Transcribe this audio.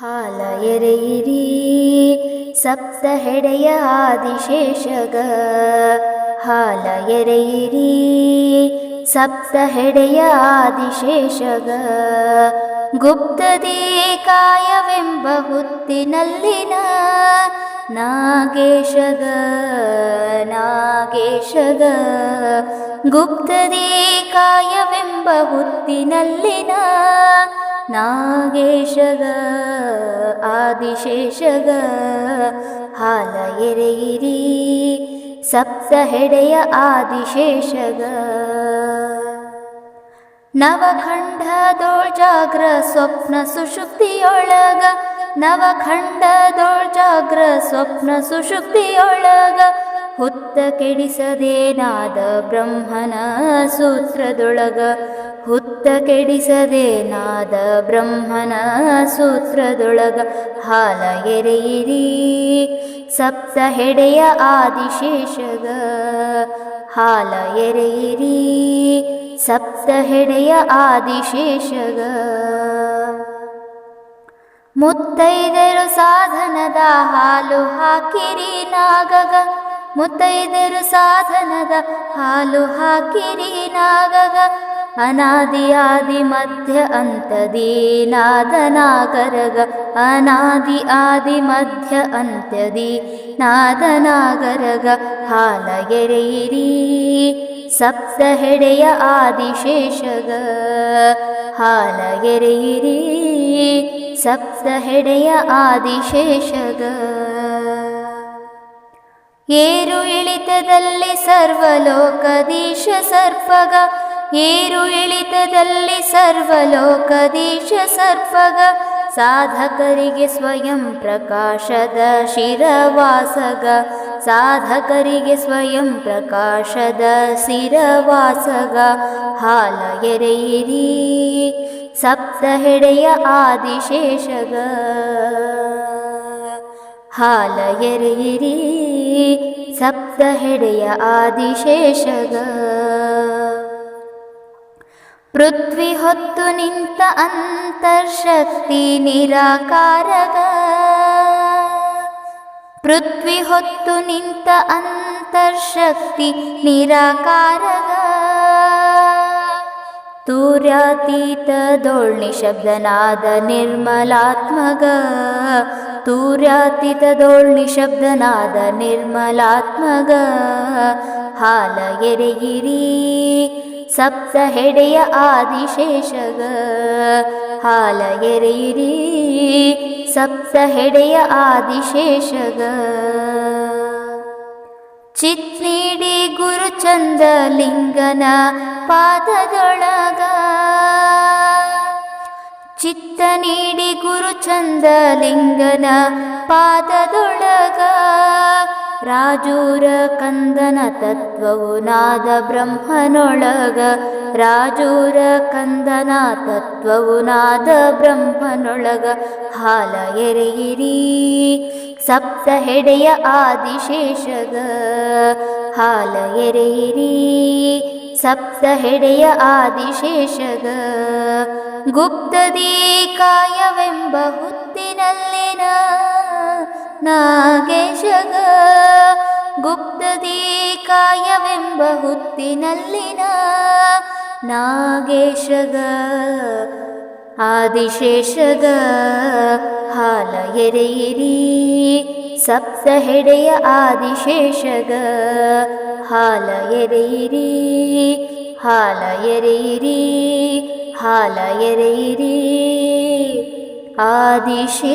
ಹಾಲ ಎರೆಯಿರಿ ಸಪ್ತ ಹೆಡೆಯ ಆದಿಶೇಷಗ. ಹಾಲ ಎರೆಯಿರಿ ಸಪ್ತ ಹೆಡೆಯ ಆದಿಶೇಷಗ. ಗುಪ್ತದಿ ಹುತ್ತಿನಲ್ಲಿನ ನಾಗೇಶಗ ನಾಗೇಶಗ. ಗುಪ್ತದಿ ಹುತ್ತಿನಲ್ಲಿನ ನಾಗೇಶಗ, ಆದಿಶೇಷಗ, ಹಾಲ ಎರೆಯಿರಿ ಸಪ್ತ ಹೆಡೆಯ ಆದಿಶೇಷಗ. ನವಖಂಡದೋಳ್ ಜಾಗ್ರ ಸ್ವಪ್ನ ಸುಷುಪ್ತಿಯೊಳಗ ನವಖಂಡದೋಳ್ ಜಾಗ್ರ ಸ್ವಪ್ನ ಸುಷುಪ್ತಿಯೊಳಗ ಹುತ್ತ ಕೆಡಿಸದೇನಾದ ಬ್ರಹ್ಮನ ಸೂತ್ರದೊಳಗ? ಹುತ್ತ ಕೆಡಿಸದೇನಾದ ಬ್ರಹ್ಮನ ಸೂತ್ರದೊಳಗ? ಹಾಲ ಎರೆಯಿರಿ, ಸಪ್ತ ಹೆಡೆಯ ಆದಿಶೇಷಗ. ಹಾಲ ಎರೆಯಿರಿ, ಸಪ್ತ ಹೆಡೆಯ ಆದಿಶೇಷಗ. ಮುತ್ತೈದರು ಸಾಧನದ ಹಾಲು ಹಾಕಿರಿ ನಾಗಗ. ಮುತ್ತೈದರು ಸಾಧನದ ಹಾಲು ಹಾಕಿರಿ ನಾಗಗ. ಅನಾದಿ ಆದಿ ಮಧ್ಯ ಅಂತದಿ ನಾದನಾಗರಗ ಅನಾದಿ ಆದಿ ಮಧ್ಯ ಅಂತ್ಯದಿ ನಾದನಾಗರಗ ಹಾಲ ಎರೆಯಿರಿ ಸಪ್ತ ಹೆಡೆಯ ಆದಿಶೇಷಗ. ಹಾಲ ಎರೆಯಿರಿ ಸಪ್ತ ಹೆಡೆಯ ಆದಿಶೇಷಗ. ಏರು ಇಳಿತದಲ್ಲಿ ಸರ್ವಲೋಕದೀಶ ಸರ್ಪಗ, ಏರು ಇಳಿತದಲ್ಲಿ ಸರ್ವಲೋಕದೀಶ ಸರ್ಪಗ, ಸಾಧಕರಿಗೆ ಸ್ವಯಂ ಪ್ರಕಾಶದ ಶಿರವಾಸಗ, ಸಾಧಕರಿಗೆ ಸ್ವಯಂ ಪ್ರಕಾಶದ ಶಿರವಾಸಗ, ಹಾಲ ಎರೆಯಿರಿ ಸಪ್ತ ಹೆಡೆಯ ಆದಿಶೇಷಗ. ಹಾಲ ಎರೆಯಿರಿ ಸಪ್ತ ಹೆಡೆಯ ಆದಿಶೇಷಗ. ಪೃಥ್ವಿ ಹೊತ್ತು ನಿಂತ ಅಂತರ್ಶಕ್ತಿ ನಿರಾಕಾರಗ. ಪೃಥ್ವಿ ಹೊತ್ತು ನಿಂತ ಅಂತರ್ಶಕ್ತಿ ನಿರಾಕಾರಗ. ತೂರ್ಯಾತೀತದೋಳ್ ಶಬ್ದನಾದ ನಿರ್ಮಲಾತ್ಮಗ. ತೂರ್ಯಾತೀತದೋಳ್ ಶಬ್ದನಾದ ನಿರ್ಮಲಾತ್ಮಗ. ಹಾಲ ಎರೆಗಿರಿ ಸಪ್ತ ಹೆಡೆಯ ಆದಿಶೇಷಗ. ಹಾಲ ಎರೆಯಿರಿ, ಸಪ್ತ ಹೆಡೆಯ ಆದಿಶೇಷಗ. ಚಿತ್ ನೀಡಿ ಗುರುಚಂದ ಲಿಂಗನ ಪಾದದೊಳಗ. ಚಿತ್ತ ನೀಡಿ ಗುರುಚಂದ ಲಿಂಗನ ಪಾದದೊಳಗ. ರಾಜೂರ ಕಂದನ ತತ್ವವು ನಾದ ಬ್ರಹ್ಮನೊಳಗ. ರಾಜೂರ ಕಂದನ ತತ್ವವು ನಾದ ಬ್ರಹ್ಮನೊಳಗ. ಹಾಲ ಎರೆಯಿರಿ, ಸಪ್ತ ಹೆಡೆಯ ಆದಿಶೇಷಗ. ಹಾಲ ಎರೆಯಿರಿ, ಸಪ್ತ ಹೆಡೆಯ ಆದಿಶೇಷಗ. ಗುಪ್ತದಿ ಕಾಯವೆಂಬ ಹುತ್ತಿನಲ್ಲಿನ ನಾಗೇಶಗ ಗುಪ್ತದಿ ಕಾಯವೆಂಬ ಹುತ್ತಿನಲ್ಲಿನ ನಾಗೇಶಗ, ಆದಿಶೇಷಗ, ಹಾಲ ಎರೆಯಿರಿ, ಸಪ್ತ ಹೆಡೆಯ ಆದಿಶೇಷಗ, ಹಾಲ ಎರೆಯಿರಿ ಹಾಲ ಎರೆಯಿರಿ ಹಾಲ ಎರೆಯಿರಿ, ಆದಿಶೇಷಗ.